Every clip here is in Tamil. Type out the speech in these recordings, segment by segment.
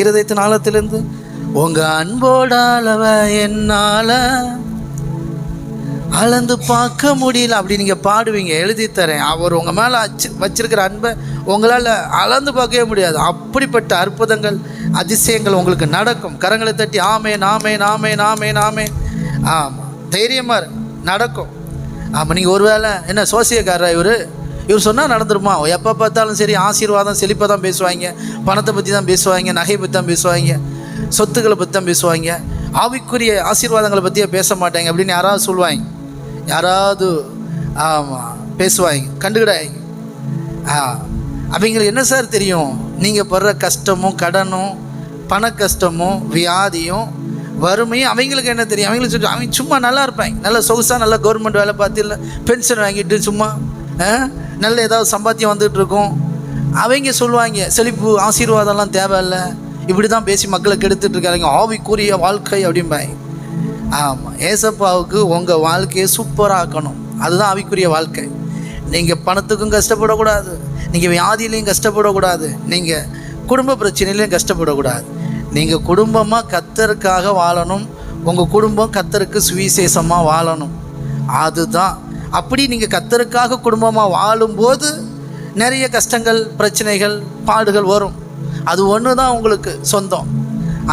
இருதயத்தின் ஆழத்திலிருந்து உங்க அன்போட அளவ என்னால அளந்து பார்க்க முடியல அப்படி நீங்க பாடுவீங்க எழுதி தரேன். அவர் உங்க மேல அச்சு வச்சிருக்கிற அன்பை உங்களால அளந்து பார்க்கவே முடியாது. அப்படிப்பட்ட அற்புதங்கள் அதிசயங்கள் உங்களுக்கு நடக்கும். கரங்களை தட்டி ஆமே நாமே நாமே நாமே நாமே ஆமா தைரியமா நடக்கும். ஆமாம் நீங்கள் ஒருவேளை என்ன சோசியக்காரரா இவர்? இவர் சொன்னால் நடந்துருமா? எப்போ பார்த்தாலும் சரி ஆசீர்வாதம் செழிப்பாக தான் பேசுவாங்க. பணத்தை பற்றி தான் பேசுவாங்க நகை பற்றி தான் பேசுவாங்க சொத்துக்களை பற்றி தான் பேசுவாங்க. ஆவிக்குரிய ஆசீர்வாதங்களை பற்றியே பேச மாட்டாங்க அப்படின்னு யாராவது சொல்லுவாங்க. யாராவது ஆமாம் பேசுவாங்க. கண்டுக்கிடாங்க ஆ அவங்களுக்கு என்ன சார் தெரியும்? நீங்கள் படுற கஷ்டமும் கடனும் பண கஷ்டமும் வியாதியும் வறுமையும் அவங்களுக்கு என்ன தெரியும்? அவங்களுக்கு சொல்லி அவங்க சும்மா நல்லா இருப்பாங்க. நல்ல சொகுசாக நல்லா கவர்மெண்ட் வேலை பார்த்து இல்லை பென்ஷன் வாங்கிட்டு சும்மா நல்ல ஏதாவது சம்பாத்தியம் வந்துட்டு இருக்கும் அவங்க சொல்லுவாங்க செழிப்பு ஆசீர்வாதம்லாம் தேவையில்லை. இப்படி தான் பேசி மக்களை கெடுத்துட்டு இருக்காங்க ஆவிக்குரிய வாழ்க்கை அப்படிம்பாய் ஆமாம் ஏசப்பாவுக்கு உங்கள் வாழ்க்கையை சூப்பராக ஆக்கணும். அதுதான் ஆவிக்குரிய வாழ்க்கை. நீங்கள் பணத்துக்கும் கஷ்டப்படக்கூடாது. நீங்கள் வியாதியிலையும் கஷ்டப்படக்கூடாது. நீங்கள் குடும்ப பிரச்சனையிலையும் கஷ்டப்படக்கூடாது. நீங்கள் குடும்பமாக கத்தருக்காக வாழணும். உங்கள் குடும்பம் கத்தருக்கு சுவிசேஷமாக வாழணும். அதுதான் அப்படி நீங்கள் கத்தருக்காக குடும்பமாக வாழும்போது நிறைய கஷ்டங்கள் பிரச்சனைகள் பாடுகள் வரும். அது ஒன்று தான் உங்களுக்கு சொந்தம்.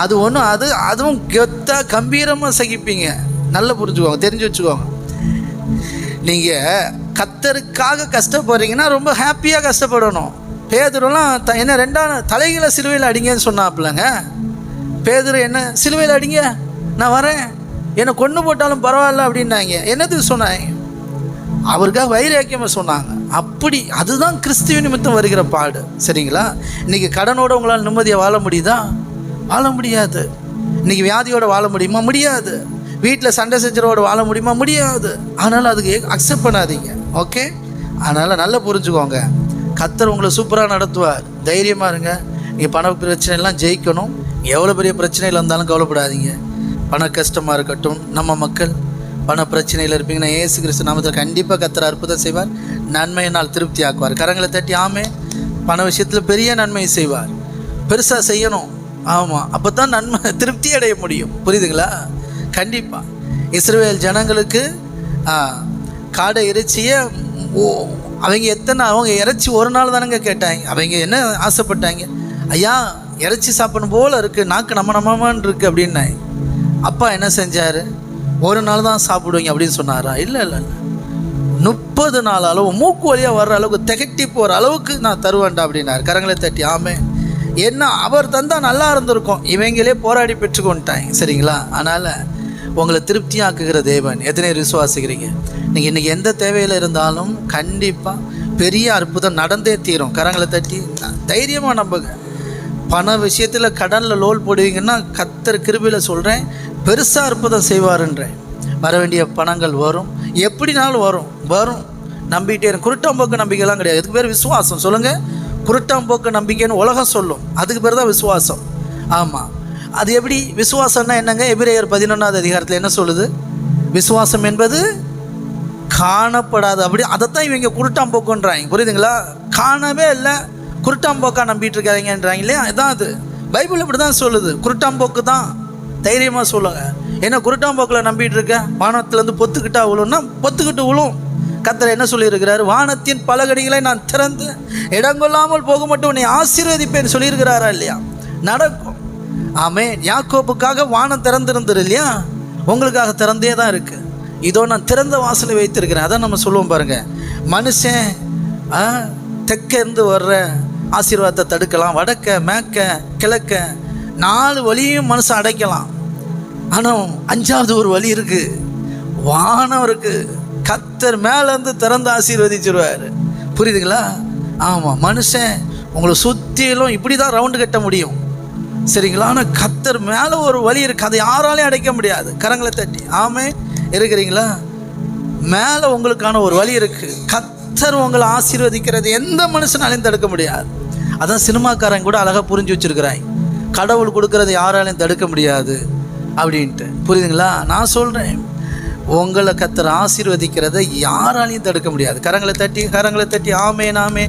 அது ஒன்றும் அது அதுவும் கெத்தாக கம்பீரமாக சகிப்பீங்க. நல்லா புரிஞ்சுக்கோங்க தெரிஞ்சு வச்சுக்கோங்க. நீங்கள் கத்தருக்காக கஷ்டப்படுறீங்கன்னா ரொம்ப ஹாப்பியாக கஷ்டப்படணும். பேதுருலாம் த என்ன ரெண்டாம் தலைகளை சிலுவையில் அடிங்கன்னு சொன்னாப்புலங்க. பேதுரு என்ன சிலுவையில் அடிங்க நான் வரேன். என்னை கொண்டு போட்டாலும் பரவாயில்ல அப்படின்னாங்க. என்னதுக்கு சொன்னாங்க? அவருக்காக வைராக்கியமாக சொன்னாங்க. அப்படி அதுதான் கிறிஸ்துவ நிமித்தம் வருகிற பாடு. சரிங்களா? இன்றைக்கி கடனோட உங்களால் நிம்மதியாக வாழ முடியுதா? வாழ முடியாது. இன்றைக்கி வியாதியோட வாழ முடியுமா? முடியாது. வீட்டில் சண்டை செஞ்சரோடு வாழ முடியுமா? முடியாது. அதனால் அதுக்கு அக்செப்ட் பண்ணாதீங்க. ஓகே அதனால் நல்லா புரிஞ்சுக்கோங்க. கத்தர் உங்களை சூப்பராக நடத்துவார். தைரியமாக இருங்க. நீங்கள் பண பிரச்சனைலாம் ஜெயிக்கணும். எவ்வளோ பெரிய பிரச்சனையில் இருந்தாலும் கவலைப்படாதீங்க. பண கஷ்டமாக இருக்கட்டும். நம்ம மக்கள் பண பிரச்சனையில் இருப்பீங்கன்னா ஏசு கிறிஸ்து நாமத்தில் கண்டிப்பாக கத்தர் அற்புதம் செய்வார். நன்மையினால் திருப்தி ஆக்குவார் கரங்களை தட்டி ஆமே பண விஷயத்தில் பெரிய நன்மையை செய்வார். பெருசாக செய்யணும். ஆமாம் அப்போ தான் நன்மை திருப்தி அடைய முடியும். புரியுதுங்களா? கண்டிப்பாக இஸ்ரேல் ஜனங்களுக்கு ஆ, காடை இறைச்சியை ஓ- அவங்க எத்தனை அவங்க இறைச்சி ஒரு நாள் தானங்க கேட்டாங்க. அவங்க என்ன ஆசைப்பட்டாங்க? ஐயா இறைச்சி சாப்பிடணும் போல் இருக்குது நாக்கு நம்ம நம்மமான்னு இருக்குது அப்படின்னாங்க. அப்பா என்ன செஞ்சார்? ஒரு நாள் தான் சாப்பிடுவீங்க அப்படின்னு சொன்னாரா? இல்லை இல்லை இல்லை. முப்பது நாள் அளவு மூக்கு வழியாக வர்ற அளவுக்கு திகட்டி போகிற அளவுக்கு நான் தருவேன்டா அப்படின்னாரு. கரங்களை தட்டி ஆமே என்ன அவர் தந்தால் நல்லா இருந்திருக்கும். இவங்களே போராடி பெற்றுக்கொண்டாங்க சரிங்களா? அதனால் உங்களை திருப்தியாக்குகிற தேவன். எத்தனை விசுவாசிக்கிறீங்க? நீங்கள் இன்றைக்கி எந்த தேவையில் இருந்தாலும் கண்டிப்பாக பெரிய அற்புதம் நடந்தே தீரும். கரங்களை தட்டி தைரியமாக நம்புங்க. பண விஷயத்தில் கடனில் லோல் போடுவீங்கன்னா கத்தர் கிருபியில் சொல்கிறேன் பெருசாக அற்புதம் செய்வாருன்றேன். வர வேண்டிய பணங்கள் வரும். எப்படினாலும் வரும். வரும். நம்பிக்கிட்டே குருட்டாம்போக்கு நம்பிக்கைலாம் கிடையாது. இதுக்கு பேர் விசுவாசம். சொல்லுங்கள் குருட்டாம்போக்கு நம்பிக்கைன்னு உலகம் சொல்லும். அதுக்கு பேர் தான் விசுவாசம். ஆமாம் அது எப்படி? விசுவாசம்னா என்னங்க? எபிரேயர் பதினொன்றாவது அதிகாரத்தில் என்ன சொல்லுது? விசுவாசம் என்பது காணப்படாது. அப்படி அதைத்தான் இவங்க குருட்டாம்போக்குன்றாங்க. புரியுதுங்களா? காணவே இல்லை. குருட்டாம்போக்கா நம்பிட்டு இருக்காங்கன்றாங்க இல்லையா? இதான் அது. பைபிள் இப்படி தான் சொல்லுது. குருட்டாம்போக்கு தான் தைரியமாக சொல்லுங்க ஏன்னா குருட்டாம்போக்கில் நம்பிட்டு இருக்கேன் வானத்துலேருந்து பொத்துக்கிட்டா விழும்னா பொத்துக்கிட்டு விழும் கத்தரை என்ன சொல்லியிருக்கிறாரு? வானத்தின் பலகடிகளை நான் திறந்து இடங்கொள்ளாமல் போக மட்டும் உன்னை ஆசீர்வதிப்பேன் சொல்லியிருக்கிறாரா இல்லையா? நடக்கும். ஆமே யாக்கோப்புக்காக வானம் திறந்திருந்தது இல்லையா? உங்களுக்காக திறந்தே தான் இருக்கு. இதோ நான் திறந்த வாசலை வைத்திருக்கிறேன். அதான் நம்ம சொல்லுவோம் பாருங்க. மனுஷன் தெற்கேருந்து வர்ற ஆசீர்வாதத்தை தடுக்கலாம். வடக்க மேக்க கிழக்க நாலு வழியும் மனுஷன் அடைக்கலாம். ஆனால் அஞ்சாவது ஒரு வழி இருக்கு. வானம் இருக்கு. கத்தர் மேலேருந்து திறந்து ஆசீர்வதிச்சிருவார். புரியுதுங்களா? ஆமாம் மனுஷன் உங்களை சுற்றிலும் இப்படி தான் ரவுண்டு கட்ட முடியும். சரிங்களா? ஆனால் கத்தர் மேலே ஒரு வழி இருக்கு. அதை யாராலையும் அடைக்க முடியாது. கரங்களை தட்டி. ஆமே இருக்கிறீங்களா? மேலே உங்களுக்கான ஒரு வழி இருக்கு. கத்தர் உங்களை ஆசீர்வதிக்கிறது எந்த மனுஷனாலையும் தடுக்க முடியாது. அதான் சினிமாக்காரன் கூட அழகாக புரிஞ்சு வச்சிருக்கிறாங்க கடவுள் கொடுக்கறது யாராலையும் தடுக்க முடியாது. அப்படின்ட்டு. புரியுதுங்களா? நான் சொல்கிறேன் உங்களை கத்தர் ஆசீர்வதிக்கிறத யாராலையும் தடுக்க முடியாது. கரங்களை தட்டி கரங்களை தட்டி ஆமே நாமே